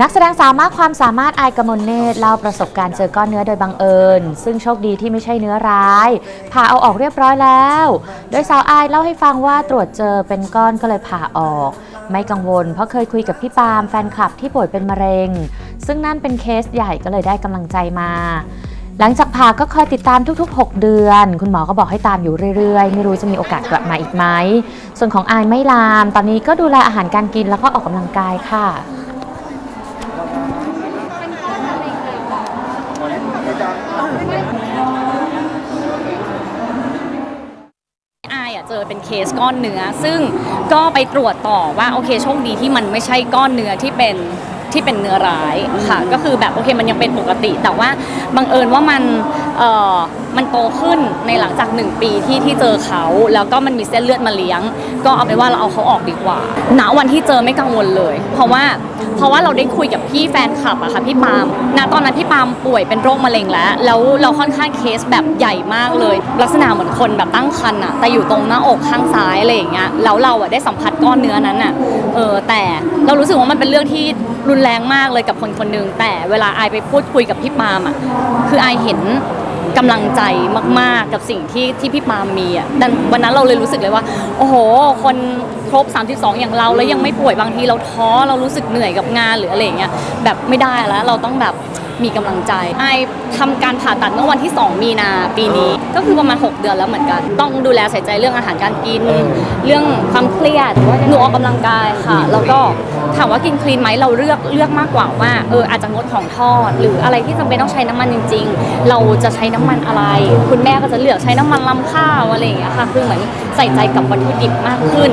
นักแสดงสาวมากความสามารถอายกมลเนตรเล่าประสบการณ์เจอก้อนเนื้อโดยบังเอิญ ซึ่งโชคดีที่ไม่ใช่เนื้อร้ายผ่าเอาออกเรียบร้อยแล้ว โดยสาวอายเล่าให้ฟังว่าตรวจเจอเป็นก้อนก็เลยผ่าออก ไม่กังวลเพราะเคยคุยกับพี่ปาล์มแฟนคลับที่ป่วยเป็นมะเร็ง ซึ่งนั่นเป็นเคสใหญ่ก็เลยได้กำลังใจมาหลังจากผ่าก็คอยติดตามทุกๆ 6 เดือน คุณหมอก็บอกให้ตามอยู่เรื่อยๆ ไม่รู้จะมีโอกาสกลับมาอีกไหม ส่วนของอายไม่ลาม ตอนนี้ก็ดูแลอาหารการกินแล้วก็ออกกำลังกายค่ะ ออะเจอเป็นเคสก้อนเนื้อ ซึ่งก็ไปตรวจต่อว่าโอเคโชคดีที่มันไม่ใช่ก้อนเนื้อที่เป็น ที่เป็นเนื้อร้ายค่ะ ก็คือแบบโอเคมันยังเป็นปกติ แต่ว่าบังเอิญว่ามันเอ่อมันโตขึ้นในหลังจากหนึ่งปีที่ที่เจอเขาแล้วก็มันมีเส้นเลือดมาเลี้ยง ก็เอาไปว่าเราเอาเขาออกดีกว่าณวันที่เจอไม่กังวลเลย เพราะว่าเพราะว่าเราได้คุยกับพี่แฟนคลับอะค่ะพี่ปาล์มณตอนนั้นพี่ปาล์มป่วยเป็นโรคมะเร็งแล้ว แล้วเราค่อนข้างเคสแบบใหญ่มากเลย ลักษณะเหมือนคนแบบตั้งครรภ์อะแต่อยู่ตรงหน้าอกข้างซ้ายอะไรอย่างเงี้ยแล้วเราอะได้สัมผัสก้อนเนื้อนั้นอะ เออแต่เรารู้สึกว่ามันเป็นเรื่องที่รุนแรงมากเลยกับคนคนหนึ่งแต่เวลาไอไปพูดคุยกับพี่ปาล์มอะคือไอเห็นกำลังใจมาก ๆ กับสิ่งที่ที่พี่ปาล์มมีอะดันวันนั้นเราเลยรู้สึกเลยว่า โอ้โห คนครบ 32 อย่างเราแล้วยังไม่ป่วยบางทีเราท้อเรารู้สึกเหนื่อยกับงานหรืออะไรอย่างเงี้ยแบบไม่ได้แล้วเราต้องแบบ มีกำลังใจไอทำการผ่าตัดเมื่อวันที่ 2 มีนาปีนี้ ก็คือประมาณ 6 เดือนแล้วเหมือนกัน ต้องดูแลใส่ใจเรื่องอาหารการกิน เรื่องความเครียดหนูออกกำลังกายค่ะ แล้วก็ถามว่ากินคลีนไหมเราเลือกเลือกมากกว่าว่าเอออาจจะงดของทอด หรืออะไรที่จำเป็นต้องใช้น้ำมันจริง ๆ เราจะใช้น้ำมันอะไร คุณแม่ก็จะเลือกใช้น้ำมันลำข้าวอะไรอย่างเงี้ยค่ะคือเหมือนใส่ใจกับวัตถุดิบมากขึ้น